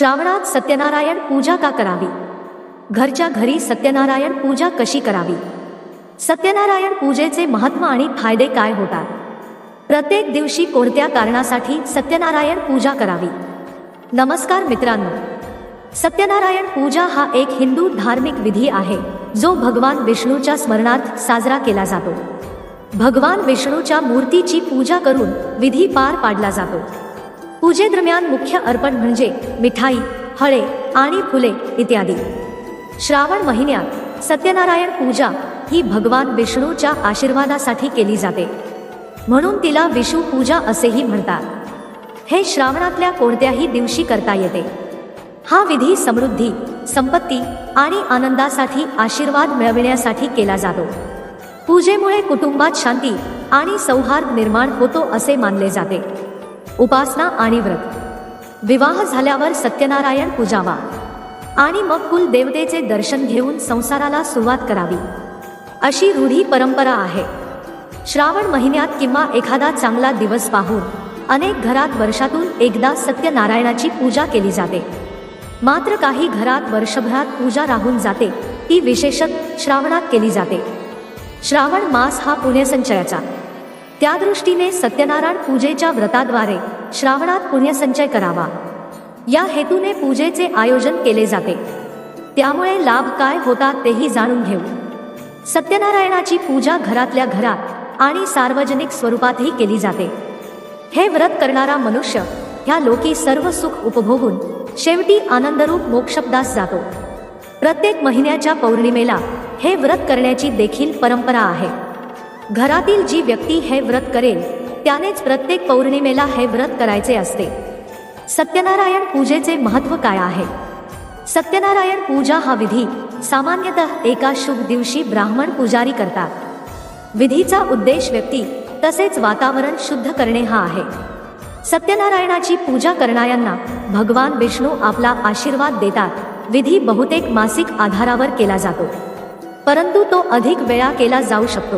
श्रावणात सत्यनारायण पूजा का करावी? घरच्या घरी सत्यनारायण पूजा कशी करावी? सत्यनारायण पूजेचे महत्त्व आणि फायदे काय होतात? प्रत्येक दिवशी कोणत्या कारणासाठी सत्यनारायण पूजा करावी? नमस्कार मित्रांनो. सत्यनारायण पूजा हा एक हिंदू धार्मिक विधी आहे जो भगवान विष्णूच्या स्मरणार्थ साजरा केला जातो. भगवान विष्णूच्या मूर्तीची पूजा करून विधी पार पाडला जातो. पूजेदरम्यान मुख्य अर्पण म्हणजे मिठाई हळे आणि फुले इत्यादी. श्रावण महिन्यात सत्यनारायण पूजा ही भगवान विष्णूच्या आशीर्वादासाठी केली जाते. म्हणून तिला विषू पूजा असेही म्हणतात. हे श्रावणातल्या कोणत्याही दिवशी करता येते. हा विधी समृद्धी संपत्ती आणि आनंदासाठी आशीर्वाद मिळविण्यासाठी केला जातो. पूजेमुळे कुटुंबात शांती आणि सौहार्द निर्माण होतो असे मानले जाते. उपासना आणि व्रत. विवाह झाल्यावर सत्यनारायण पूजावा. आणि मग कुल देवतेचे दर्शन घेऊन संसाराला सुरुवात करावी. अशी रूढी परंपरा आहे. श्रावण महिन्यात किंवा एखादा चांगला दिवस पाहून अनेक घरात वर्षातून एकदा सत्यनारायणाची पूजा केली जाते. मात्र काही घरात वर्षभरात पूजा राहून जाते ती विशेषत श्रावणात केली जाते. श्रावण मास हा पुण्यसंचयाचा. त्या दृष्टीने सत्यनारायण पूजेच्या व्रताद्वारे श्रावणात पुण्यसंचय करावा. या हेतूने पूजेचे आयोजन केले जाते. त्यामुळे लाभ काय होतात तेही जाणून घेऊ. सत्यनारायणाची पूजा घरातल्या घरात आणि सार्वजनिक स्वरूपातही केली जाते. हे व्रत करणारा मनुष्य ह्या लोकी सर्व सुख उपभोगून शेवटी आनंदरूप मोक्षपदास जातो. प्रत्येक महिन्याच्या पौर्णिमेला हे व्रत करण्याची देखील परंपरा आहे. घरातील जी व्यक्ती हे व्रत करेल त्यानेच प्रत्येक पौर्णिमेला हे व्रत करायचे असते. सत्यनारायण पूजेचे महत्त्व काय आहे? सत्यनारायण पूजा हा विधी सामान्यतः एका शुभ दिवशी ब्राह्मण पुजारी करतात. विधीचा उद्देश व्यक्ती तसेच वातावरण शुद्ध करणे हा आहे. सत्यनारायणाची पूजा करणाऱ्यांना भगवान विष्णू आपला आशीर्वाद देतात. विधी बहुतेक मासिक आधारावर केला जातो. परंतु तो अधिक वेळा केला जाऊ शकतो.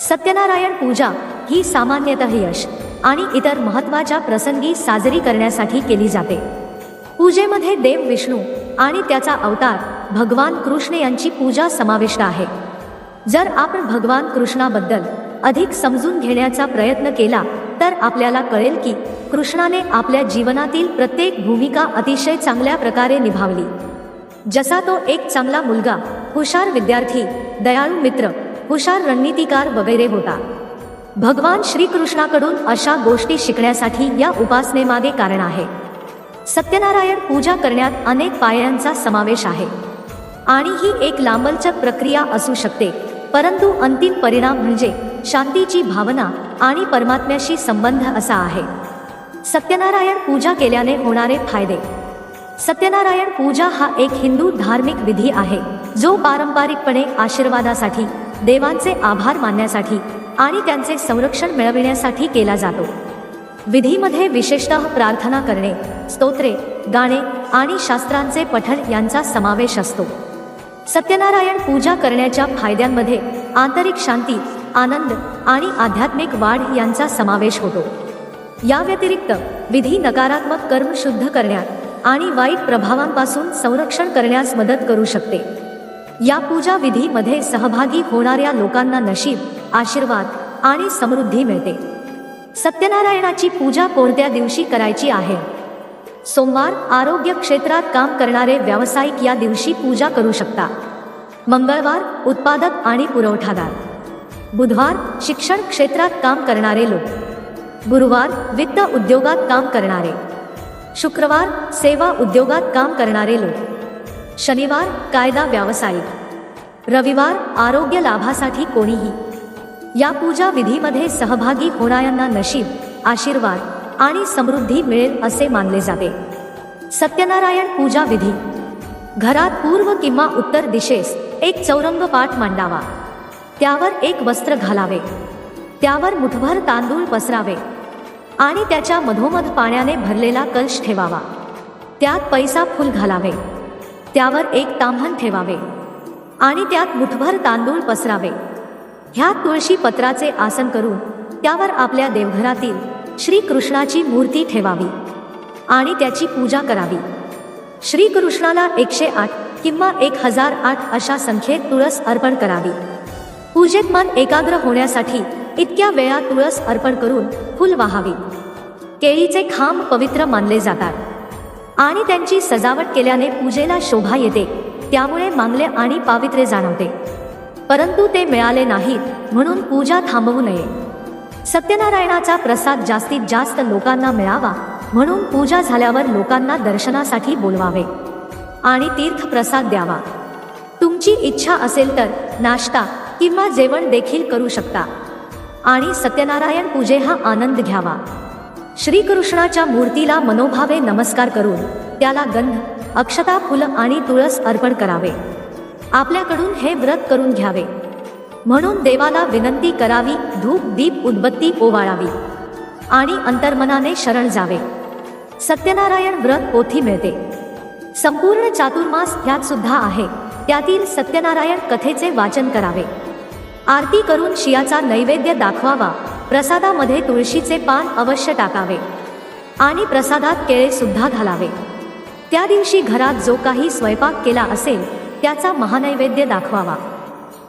सत्यनारायण पूजा ही सामान्यतः यश आणि इतर महत्त्वाच्या प्रसंगी साजरी करण्यासाठी केली जाते. पूजेमध्ये देव विष्णू आणि त्याचा अवतार भगवान कृष्ण यांची पूजा समाविष्ट आहे. जर आपण भगवान कृष्णाबद्दल अधिक समजून घेण्याचा प्रयत्न केला तर आपल्याला कळेल की कृष्णाने आपल्या जीवनातील प्रत्येक भूमिका अतिशय चांगल्या प्रकारे निभावली. जसा तो एक चांगला मुलगा हुशार विद्यार्थी दयाळू मित्र हुशार रणनीतिकार वगैरे होता. भगवान श्रीकृष्णाकडून अशा गोष्टी शिकण्यासाठी या उपासनेमागे कारण आहे. सत्यनारायण पूजा करण्यात अनेक पायऱ्यांचा समावेश आहे. आणि ही एक लांबलचक प्रक्रिया असू शकते परंतु अंतिम परिणाम म्हणजे शांतीची भावना आणि परमात्म्याशी संबंध असा आहे. सत्यनारायण पूजा केल्याने होणारे फायदे. सत्यनारायण पूजा हा एक हिंदू धार्मिक विधी आहे जो पारंपरिकपणे आशीर्वादासाठी देवांचे आभार मानण्यासाठी आणि त्यांचे संरक्षण मिळविण्यासाठी केला जातो. विधीमध्ये विशेषतः प्रार्थना करणे स्तोत्रे गाणे आणि शास्त्रांचे पठण यांचा समावेश असतो. सत्यनारायण पूजा करण्याच्या फायद्यांमध्ये आंतरिक शांती आनंद आणि आध्यात्मिक वाढ यांचा समावेश होतो. या व्यतिरिक्त विधी नकारात्मक कर्म शुद्ध करण्यात आणि वाईट प्रभावांपासून संरक्षण करण्यास मदत करू शकते. या पूजा विधीमध्ये सहभागी होणाऱ्या लोकांना नशीब आशीर्वाद आणि समृद्धी मिळते. सत्यनारायणाची पूजा कोणत्या दिवशी करायची आहे? सोमवार आरोग्य क्षेत्रात काम करणारे व्यावसायिक या दिवशी पूजा करू शकता. मंगळवार उत्पादक आणि पुरवठादार. बुधवार शिक्षण क्षेत्रात काम करणारे लोक. गुरुवार वित्त उद्योगात काम करणारे. शुक्रवार सेवा उद्योगात काम करणारे लोक. शनिवार कायदा व्यावसायिक. रविवार आरोग्य लाभासाठी कोणीही. या पूजा विधीमध्ये सहभागी होणाऱ्यांना नशीब आशीर्वाद आणि समृद्धी मिळेल असे मानले जाते. सत्यनारायण पूजा विधी. घरात पूर्व किंवा उत्तर दिशेस एक चौरंग पाठ मांडावा. त्यावर एक वस्त्र घालावे. त्यावर मुठभर तांदूळ पसरावे. आणि त्याच्या मधोमध पाण्याने भरलेला कलश ठेवावा. त्यात पैसा फुल घालावे. त्यावर एक ताम्हण ठेवावे. आणि त्यात मुठभर तांदूळ पसरावे. ह्या तुळशी पत्राचे आसन करून त्यावर आपल्या देवघरातील श्रीकृष्णाची मूर्ती ठेवावी आणि त्याची पूजा करावी. श्रीकृष्णाला एकशे आठ किंवा एक हजार आठ अशा संख्येत तुळस अर्पण करावी. पूजेत मन एकाग्र होण्यासाठी इतक्या वेळा तुळस अर्पण करून फुल वाहावी. केळीचे खांब पवित्र मानले जातात आणि त्यांची सजावट केल्याने पूजेला शोभा येते त्यामुळे मांगले आणि पावित्र्य जाणवते. परंतु ते मिळाले नाहीत म्हणून पूजा थांबवू नये. सत्यनारायणाचा प्रसाद जास्तीत जास्त लोकांना मिळावा म्हणून पूजा झाल्यावर लोकांना दर्शनासाठी बोलवावे. आणि तीर्थ प्रसाद द्यावा. तुमची इच्छा असेल तर नाश्ता किंवा जेवण देखील करू शकता. आणि सत्यनारायण पूजे हा आनंद घ्यावा. श्रीकृष्णाच्या मूर्तीला मनोभावे नमस्कार करून त्याला गंध अक्षता फुलं आणि तुळस अर्पण करावे. आपल्याकडून हे व्रत करून घ्यावे. म्हणून देवाला विनंती करावी धूप दीप उदबत्ती ओवाळावी. आणि अंतर्मनाने शरण जावे. सत्यनारायण व्रत पोथी मिळते. संपूर्ण चातुर्मास त्यात सुद्धा आहे. त्यातील सत्यनारायण कथेचे वाचन करावे. आरती करून शियाचा नैवेद्य दाखवावा. प्रसादामध्ये तुळशीचे पान अवश्य टाकावे. आणि प्रसादात केळे सुद्धा घालावे. त्या दिवशी घरात जो काही स्वयंपाक केला असेल त्याचा महानैवेद्य दाखवावा.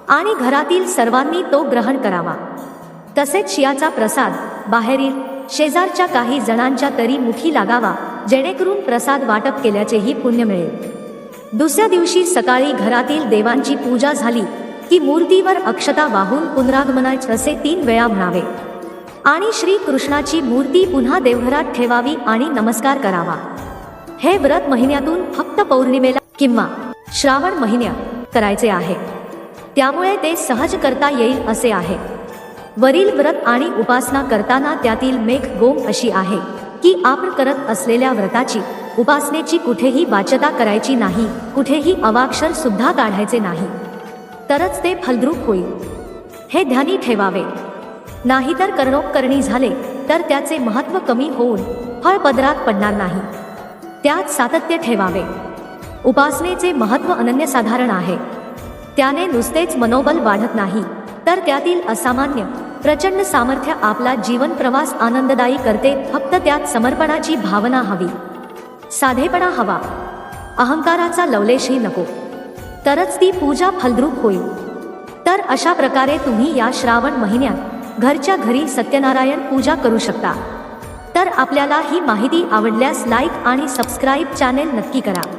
आणि घरातील सर्वांनी तो ग्रहण करावा. तसेच शियाचा प्रसाद बाहेरील शेजारच्या काही जणांच्या तरी मुखी लागावा जेणेकरून प्रसाद वाटप केल्याचेही पुण्य मिळेल. दुसऱ्या दिवशी सकाळी घरातील देवांची पूजा झाली की मूर्तीवर अक्षता वाहून पुनरागमनाच असे तीन वेळा म्हणावे. आणि श्री कृष्णाची मूर्ती पुन्हा देवघरात ठेवावी आणि नमस्कार करावा. हे व्रत महिन्यातून फक्त पौर्णिमेला किंवा श्रावण महिन्यात करायचे आहे. त्यामुळे ते सहज करता येईल असे आहे. वरील व्रत आणि उपासना करताना त्यातील मेघ गोम अशी आहे की आपण करत असलेल्या व्रताची उपासनेची कुठेही वाचता करायची नाही कुठेही अवाक्षर सुद्धा काढायचे नाही. तरच ते फलद्रूप होईल. हे ध्यानी ठेवावे. नाहीतर कर्णोपकरणी झाले तर त्याचे महत्त्व कमी होऊन फळ पदरात पडणार नाही. त्यात सातत्य ठेवावे. उपासनेचे महत्त्व अनन्यसाधारण आहे. त्याने नुसतेच मनोबल वाढत नाही तर त्यातील असामान्य प्रचंड सामर्थ्य आपला जीवन प्रवास आनंददायी करते फक्त त्यात समर्पणाची भावना हवी. साधेपणा हवा. अहंकाराचा लवलेशही नको. तरच ती पूजा फलद्रूप होईल. तर अशा प्रकारे तुम्ही या श्रावण महिन्यात घरच्या घरी सत्यनारायण पूजा करू शकता. तर आपल्याला ही माहिती आवडल्यास लाईक आणि सबस्क्राईब चॅनेल नक्की करा.